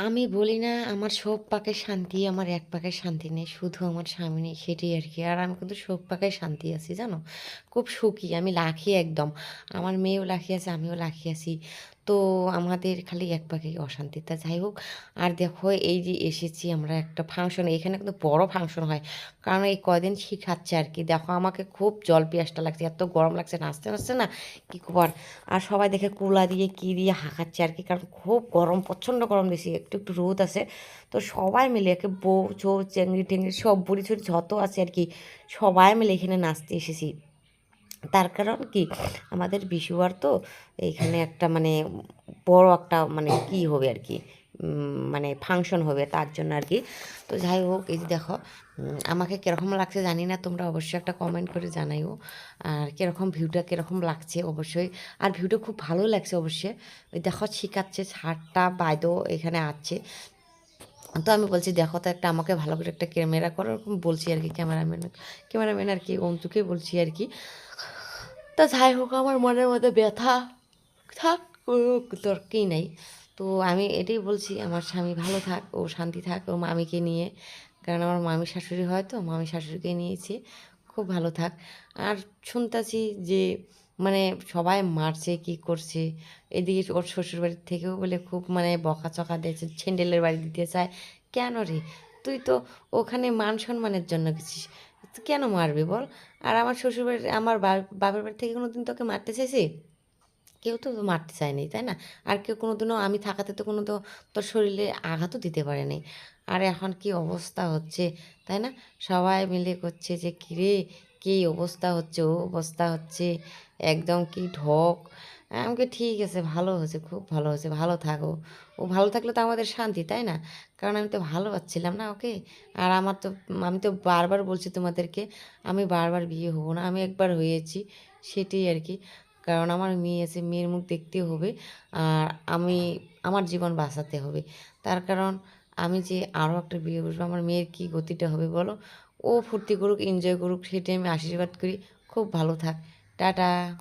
আমি বলি না, আমার সব পাকে শান্তি, আমার এক পাকে শান্তি নেই, শুধু আমার স্বামী নেই, সেটাই আর কি। আর আমি কিন্তু সব পাকে শান্তি আছি, জানো? খুব সুখী, আমি লাখি একদম। আমার মেয়েও লাখি আছে, আমিও লাখি আছি। তো আমাদের খালি এক পাখি অশান্তি। তা যাই হোক, আর দেখো এই যে এসেছি আমরা একটা ফাংশন এখানে কিন্তু বড় ফাংশন হয়। কারণ এই কয়দিন শিখাচ্ছে আর কি? দেখো আমাকে খুব জল পিয়াসটা লাগছে, এত গরম লাগছে, নাচতে নাচতে না, কী কর আর সবাই দেখে কুলা দিয়ে, কী দিয়ে হাঁকাচ্ছে আর কি? কারণ খুব গরম, প্রচণ্ড গরম বেশি, একটু একটু রোদ আছে। তো সবাই মিলে একে বউ চৌ চেঙ্গি টেঙ্গি সব বুড়ি ছুড়ি যত আছে আর কি, সবাই মিলে এখানে নাচতে এসেছি। তার কারণ কি? আমাদের বিশুবার তো এইখানে একটা মানে বড় একটা মানে কি হবে আর কি? মানে ফাংশন হবে তার জন্য আর কি। তো যাই হোক, এই যে দেখো আমাকে কীরকম লাগছে জানি না, তোমরা অবশ্যই একটা কমেন্ট করে জানাইও। আর কীরকম ভিউটা কীরকম লাগছে অবশ্যই। আর ভিউটা খুব ভালো লাগছে অবশ্যই। ওই দেখো, শিখাচ্ছে, ছাড়টা বাইদো এখানে আছে। তো আমি বলছি, দেখো তো একটা আমাকে ভালো করে একটা ক্যামেরা করো। এরকম বলছি আর কি ক্যামেরাম্যান ক্যামেরাম্যান আর কি অন্তুকেই বলছি আর কি। তা যাই হোক, আমার মনের মধ্যে ব্যথা থাক দরকারই নাই। তো আমি এটাই বলছি, আমার স্বামী ভালো থাক, ও শান্তি থাক, ও মামিকে নিয়ে। কারণ আমার মামি শাশুড়ি হয় তো, মামি শাশুড়িকে নিয়েছি, খুব ভালো থাক। আর শুনতেছি যে মানে সবাই মারছে, কি করছে? এদিকে ওর শ্বশুর বাড়ির থেকেও বলে খুব মানে বকাচকা দিয়েছে, ছেন্ডেলের বাড়ি দিতে চায়। কেন রে? তুই তো ওখানে মান সম্মানের জন্য গেছিস। কেন মারবি বল? আর আমার শ্বশুর বাড়ি আমার বা- বাপের বাড়ি থেকে কোনো দিন তোকে মারতে চাইছি? কেউ তো মারতে চায়নি, তাই না? আর কেউ কোনো দিনও আমি থাকাতে তো কোনো তো তোর শরীরে আঘাতও দিতে পারেনি। আর এখন কি অবস্থা হচ্ছে, তাই না? সবাই মিলে করছে যে, কিরে কী অবস্থা হচ্ছে? ও অবস্থা হচ্ছে একদম কি ঢক। আমাকে ঠিক আছে, ভালো হয়েছে, খুব ভালো হয়েছে, ভালো থাকো। ও ভালো থাকলে তো আমাদের শান্তি, তাই না? কারণ আমি তো ভালো পাচ্ছিলাম না, ওকে? আর আমার তো, আমি তো বারবার বলছি তোমাদেরকে, আমি বারবার বিয়ে হব না, আমি একবার হয়েছি, সেটাই আর কি। কারণ আমার মেয়ে আছে, মেয়ের মুখ দেখতে হবে, আর আমি, আমার জীবন বাঁচাতে হবে। তার কারণ আমি যে আরও একটা বিয়ে বসবো, আমার মেয়ের কী গতিটা হবে বলো? ও ফুর্তি করুক এনজয় করুক সেটাই আমি আশীর্বাদ করি। খুব ভালো থাক। টাটা।